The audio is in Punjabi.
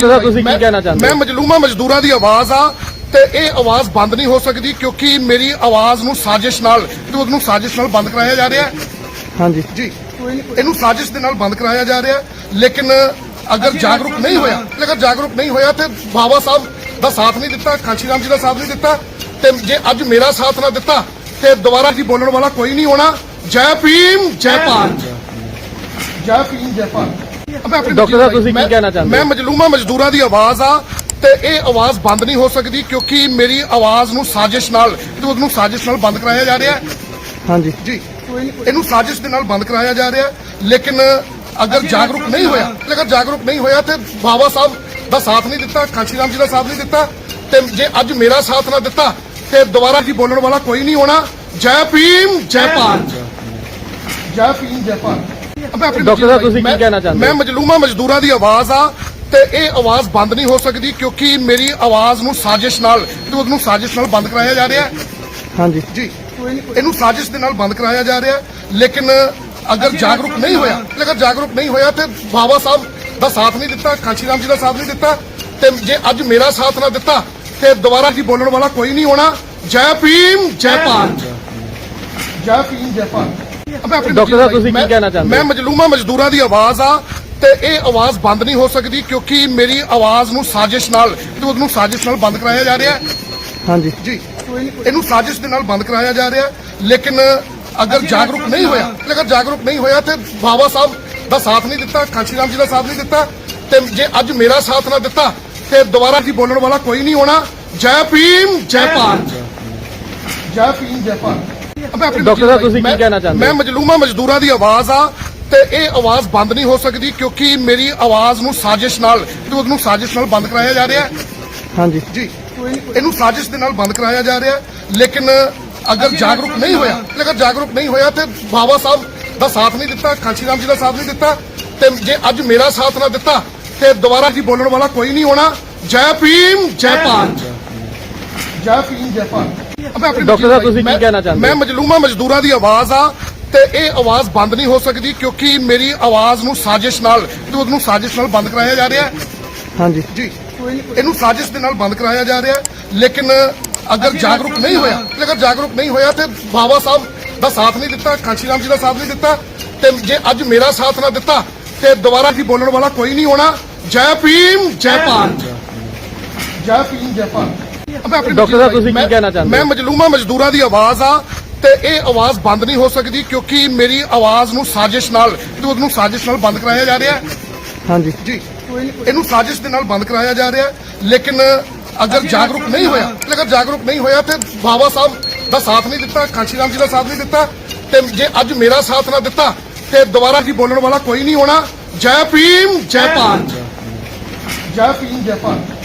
ਸਾਹਿਬ ਤੁਸੀਂ ਕੀ ਕਹਿਣਾ ਚਾਹੁੰਦੇ ਮੈਂ ਮਜਲੂਮਾ ਮਜ਼ਦੂਰਾਂ ਦੀ ਆਵਾਜ਼ ਆ ਤੇ ਇਹ ਆਵਾਜ਼ ਬੰਦ ਨਹੀਂ ਹੋ ਸਕਦੀ ਕਿਉਂਕਿ ਮੇਰੀ ਆਵਾਜ਼ ਨੂੰ ਸਾਜ਼ਿਸ਼ ਨਾਲ ਤੇ ਉਹਨੂੰ ਸਾਜ਼ਿਸ਼ ਨਾਲ ਬੰਦ ਕਰਾਇਆ ਜਾ ਰਿਹਾ ਹੈ। ਹਾਂਜੀ। ਜੀ। ਇਹਨੂੰ ਸਾਜ਼ਿਸ਼ ਦੇ ਨਾਲ ਬੰਦ ਕਰਾਇਆ ਜਾ ਰਿਹਾ ਹੈ। ਲੇਕਿਨ ਅਗਰ ਜਾਗਰੂਕ ਨਹੀਂ ਹੋਇਆ ਅਗਰ ਜਾਗਰੂਕ ਨਹੀਂ ਹੋਇਆ ਤੇ ਬਾਬਾ ਸਾਹਿਬ ਦਾ ਸਾਥ ਨਹੀਂ ਦਿੱਤਾ ਕਾਂਸ਼ੀ ਰਾਮ ਜੀ ਦਾ ਸਾਥ ਨਹੀਂ ਦਿੱਤਾ ਤੇ ਜੇ ਅੱਜ ਮੇਰਾ ਸਾਥ ਨਾ ਦਿੱਤਾ ਤੇ ਦੁਬਾਰਾ ਜੀ ਬੋਲਣ ਵਾਲਾ ਕੋਈ ਨਹੀਂ ਹੋਣਾ। ਜੈ ਭੀਮ ਜੈ ਭਾਰਤ। ਜੈ ਭੀਮ ਜੈ ਭਾਰਤ। ਡਾਕਟਰ ਸਾਹਿਬ ਤੁਸੀਂ ਕੀ ਕਹਿਣਾ ਚਾਹੁੰਦੇ ਮੈਂ? ਮਜਲੂਮਾ ਮਜ਼ਦੂਰਾਂ ਦੀ ਆਵਾਜ਼ ਆ ਤੇ ਇਹ ਆਵਾਜ਼ ਬੰਦ ਨਹੀਂ ਹੋ ਸਕਦੀ ਕਿਉਂਕਿ ਮੇਰੀ ਆਵਾਜ਼ ਨੂੰ ਸਾਜ਼ਿਸ਼ ਨਾਲ ਤੇ ਉਹਨੂੰ ਸਾਜ਼ਿਸ਼ ਨਾਲ ਬੰਦ ਕਰਾਇਆ ਜਾ ਰਿਹਾ ਹੈ। ਹਾਂਜੀ। ਜੀ। ਇਹਨੂੰ ਸਾਜ਼ਿਸ਼ ਦੇ ਨਾਲ ਬੰਦ ਕਰਾਇਆ ਜਾ ਰਿਹਾ। ਲੇਕਿਨ ਅਗਰ ਜਾਗਰੂਕ ਨਹੀਂ ਹੋਇਆ ਅਗਰ ਜਾਗਰੂਕ ਨਹੀਂ ਹੋਇਆ ਤੇ ਬਾਬਾ ਸਾਹਿਬ ਦਾ ਸਾਥ ਨਹੀਂ ਦਿੱਤਾ ਕਾਂਸ਼ੀ ਰਾਮ ਜੀ ਦਾ ਸਾਥ ਨਹੀਂ ਦਿੱਤਾ ਤੇ ਜੇ ਅੱਜ ਮੇਰਾ ਸਾਥ ਨਾ ਦਿੱਤਾ ਤੇ ਦੁਬਾਰਾ ਜੀ ਬੋਲਣ ਵਾਲਾ ਕੋਈ ਨਹੀਂ ਹੋਣਾ। ਜੈ ਭੀਮ ਜੈ ਭਾਰਤ। ਜੈ ਭੀਮ ਜੈ ਭਾਰਤ। ਡਾਕਟਰ ਸਾਹਿਬ ਤੁਸੀਂ ਕੀ ਮੈਂ- ਕਹਿਣਾ ਚਾਹੁੰਦੇ ਮੈਂ? ਮਜਲੂਮਾ ਮਜ਼ਦੂਰਾਂ ਦੀ ਆਵਾਜ਼ ਆ ਤੇ ਇਹ ਆਵਾਜ਼ ਬੰਦ ਨਹੀਂ ਹੋ ਸਕਦੀ ਕਿਉਂਕਿ ਮੇਰੀ ਆਵਾਜ਼ ਨੂੰ ਸਾਜ਼ਿਸ਼ ਨਾਲ ਤੇ ਉਹਨੂੰ ਸਾਜ਼ਿਸ਼ ਨਾਲ ਬੰਦ ਕਰਾਇਆ ਜਾ ਰਿਹਾ ਹੈ। ਹਾਂਜੀ। ਜੀ। ਇਹਨੂੰ ਸਾਜ਼ਿਸ਼ ਦੇ ਨਾਲ ਬੰਦ ਕਰਾਇਆ ਜਾ ਰਿਹਾ। ਲੇਕਿਨ ਅਗਰ ਜਾਗਰੂਕ ਨਹੀਂ ਹੋਇਆ ਅਗਰ ਜਾਗਰੂਕ ਨਹੀਂ ਹੋਇਆ ਤੇ ਬਾਬਾ ਸਾਹਿਬ ਦਾ ਸਾਥ ਨਹੀਂ ਦਿੱਤਾ ਕਾਂਸ਼ੀ ਰਾਮ ਜੀ ਦਾ ਸਾਥ ਨਹੀਂ ਦਿੱਤਾ ਤੇ ਜੇ ਅੱਜ ਮੇਰਾ ਸਾਥ ਨਾ ਦਿੱਤਾ ਤੇ ਦੁਬਾਰਾ ਜੀ ਬੋਲਣ ਵਾਲਾ ਕੋਈ ਨਹੀਂ ਹੋਣਾ। ਜੈ ਭੀਮ ਜੈ ਭਾਰਤ। ਜੈ ਭੀਮ ਜੈ ਭਾਰਤ। ਡਾਕਟਰ ਸਾਹਿਬ ਤੁਸੀਂ ਕੀ ਕਹਿਣਾ ਚਾਹੁੰਦੇ? ਮੈਂ? ਮਜਲੂਮਾ ਮਜ਼ਦੂਰਾਂ ਦੀ ਆਵਾਜ਼ ਆ ਤੇ ਇਹ ਆਵਾਜ਼ ਬੰਦ ਨਹੀਂ ਹੋ ਸਕਦੀ ਕਿਉਂਕਿ ਮੇਰੀ ਆਵਾਜ਼ ਨੂੰ ਸਾਜ਼ਿਸ਼ ਨਾਲ ਤੇ ਉਹਨੂੰ ਸਾਜ਼ਿਸ਼ ਨਾਲ ਬੰਦ ਕਰਾਇਆ ਜਾ ਰਿਹਾ ਹੈ। ਹਾਂਜੀ। ਜੀ। ਇਹਨੂੰ ਸਾਜ਼ਿਸ਼ ਦੇ ਨਾਲ ਬੰਦ ਕਰਾਇਆ ਜਾ ਰਿਹਾ। ਲੇਕਿਨ ਅਗਰ ਜਾਗਰੂਕ ਨਹੀਂ ਹੋਇਆ ਅਗਰ ਜਾਗਰੂਕ ਨਹੀਂ ਹੋਇਆ ਤੇ ਬਾਬਾ ਸਾਹਿਬ ਦਾ ਸਾਥ ਨਹੀਂ ਦਿੱਤਾ ਕਾਂਸ਼ੀ ਰਾਮ ਜੀ ਦਾ ਸਾਥ ਨਹੀਂ ਦਿੱਤਾ ਤੇ ਜੇ ਅੱਜ ਮੇਰਾ ਸਾਥ ਨਾ ਦਿੱਤਾ ਤੇ ਦੁਬਾਰਾ ਜੀ ਬੋਲਣ ਵਾਲਾ ਕੋਈ ਨਹੀਂ ਹੋਣਾ। ਜੈ ਭੀਮ ਜੈ ਭਾਰਤ। ਜੈ ਭੀਮ ਜੈ ਭਾਰਤ। ਡਾਕਟਰ ਸਾਹਿਬ ਤੁਸੀਂ ਕੀ ਕਹਿਣਾ ਚਾਹੁੰਦੇ ਮੈਂ? ਮਜਲੂਮਾ ਮਜ਼ਦੂਰਾਂ ਦੀ ਆਵਾਜ਼ ਆ ਤੇ ਇਹ ਆਵਾਜ਼ ਬੰਦ ਨਹੀਂ ਹੋ ਸਕਦੀ ਕਿਉਂਕਿ ਮੇਰੀ ਆਵਾਜ਼ ਨੂੰ ਸਾਜ਼ਿਸ਼ ਨਾਲ ਤੇ ਉਹਨੂੰ ਸਾਜ਼ਿਸ਼ ਨਾਲ ਬੰਦ ਕਰਾਇਆ ਜਾ ਰਿਹਾ ਹੈ। ਹਾਂਜੀ। ਜੀ। ਇਹਨੂੰ ਸਾਜ਼ਿਸ਼ ਦੇ ਨਾਲ ਬੰਦ ਕਰਾਇਆ ਜਾ ਰਿਹਾ ਹੈ। ਲੇਕਿਨ ਅਗਰ ਜਾਗਰੂਕ ਨਹੀਂ ਹੋਇਆ ਅਗਰ ਜਾਗਰੂਕ ਨਹੀਂ ਹੋਇਆ ਤੇ ਬਾਬਾ ਸਾਹਿਬ ਦਾ ਸਾਥ ਨਹੀਂ ਦਿੱਤਾ ਕਾਂਸ਼ੀ ਰਾਮ ਜੀ ਦਾ ਸਾਥ ਨਹੀਂ ਦਿੱਤਾ ਤੇ ਜੇ ਅੱਜ ਮੇਰਾ ਸਾਥ ਨਾ ਦਿੱਤਾ ਤੇ ਦੁਬਾਰਾ ਜੀ ਬੋਲਣ ਵਾਲਾ ਕੋਈ ਨਹੀਂ ਹੋਣਾ। ਜੈ ਭੀਮ ਜੈ ਭਾਰਤ। ਜੈ ਭੀਮ ਜੈ ਭਾਰਤ। ਆਪਣੀ ਡਾਕਟਰ ਸਾਹਿਬ ਤੁਸੀਂ ਕੀ ਕਹਿਣਾ ਚਾਹੁੰਦੇ ਮੈਂ? ਮਜਲੂਮਾ ਮਜ਼ਦੂਰਾਂ ਦੀ ਆਵਾਜ਼ ਆ ਤੇ ਇਹ ਆਵਾਜ਼ ਬੰਦ ਨਹੀਂ ਹੋ ਸਕਦੀ ਕਿਉਂਕਿ ਮੇਰੀ ਆਵਾਜ਼ ਨੂੰ ਸਾਜ਼ਿਸ਼ ਨਾਲ ਤੇ ਉਹਨੂੰ ਸਾਜ਼ਿਸ਼ ਨਾਲ ਬੰਦ ਕਰਾਇਆ ਜਾ ਰਿਹਾ ਹੈ। ਹਾਂਜੀ। ਜੀ। ਇਹਨੂੰ ਸਾਜ਼ਿਸ਼ ਦੇ ਨਾਲ ਬੰਦ ਕਰਾਇਆ ਜਾ ਰਿਹਾ ਹੈ। ਲੇਕਿਨ ਅਗਰ ਜਾਗਰੂਕ ਨਹੀਂ ਹੋਇਆ ਅਗਰ ਜਾਗਰੂਕ ਨਹੀਂ ਹੋਇਆ ਤੇ ਬਾਬਾ ਸਾਹਿਬ ਦਾ ਸਾਥ ਨਹੀਂ ਦਿੱਤਾ ਕਾਂਸ਼ੀ ਰਾਮ ਜੀ ਦਾ ਸਾਥ ਨਹੀਂ ਦਿੱਤਾ ਤੇ ਜੇ ਅੱਜ ਮੇਰਾ ਸਾਥ ਨਾ ਦਿੱਤਾ ਤੇ ਦੁਬਾਰਾ ਜੀ ਬੋਲਣ ਵਾਲਾ ਕੋਈ ਨਹੀਂ ਹੋਣਾ। ਜੈ ਭੀਮ ਜੈ ਭਾਰਤ। ਜੈ ਭੀਮ ਜੈ ਭਾਰਤ। ਡਾਕਟਰ ਸਾਹਿਬ ਤੁਸੀਂ ਕੀ ਮੈਂ- ਕਹਿਣਾ ਚਾਹੁੰਦੇ ਮੈਂ ਹੋ? ਮਜਲੂਮਾ ਮਜ਼ਦੂਰਾਂ ਦੀ ਆਵਾਜ਼ ਆ ਤੇ ਇਹ ਆਵਾਜ਼ ਬੰਦ ਨਹੀਂ ਹੋ ਸਕਦੀ ਕਿਉਂਕਿ ਮੇਰੀ ਆਵਾਜ਼ ਨੂੰ ਸਾਜ਼ਿਸ਼ ਨਾਲ ਤੇ ਉਹਨੂੰ ਸਾਜ਼ਿਸ਼ ਨਾਲ ਬੰਦ ਕਰਾਇਆ ਜਾ ਰਿਹਾ ਹੈ। ਹਾਂਜੀ। ਜੀ। ਇਹਨੂੰ ਸਾਜ਼ਿਸ਼ ਦੇ ਨਾਲ ਬੰਦ ਕਰਾਇਆ ਜਾ ਰਿਹਾ ਹੈ। ਲੇਕਿਨ ਅਗਰ ਜਾਗਰੂਕ ਨਹੀਂ ਹੋਇਆ ਅਗਰ ਜਾਗਰੂਕ ਨਹੀਂ ਹੋਇਆ ਤੇ ਬਾਬਾ ਸਾਹਿਬ ਦਾ ਸਾਥ ਨਹੀਂ ਦਿੱਤਾ ਕਾਂਸ਼ੀ ਰਾਮ ਜੀ ਦਾ ਸਾਥ ਨਹੀਂ ਦਿੱਤਾ ਤੇ ਜੇ ਅੱਜ ਮੇਰਾ ਸਾਥ ਨਾ ਦਿੱਤਾ ਤੇ ਦੁਬਾਰਾ ਜੀ ਬੋਲਣ ਵਾਲਾ ਕੋਈ ਨਹੀਂ ਹੋਣਾ। ਜੈ ਭੀਮ ਜੈ ਭਾਰਤ। ਜੈ ਭੀਮ ਜੈ ਭਾਰਤ।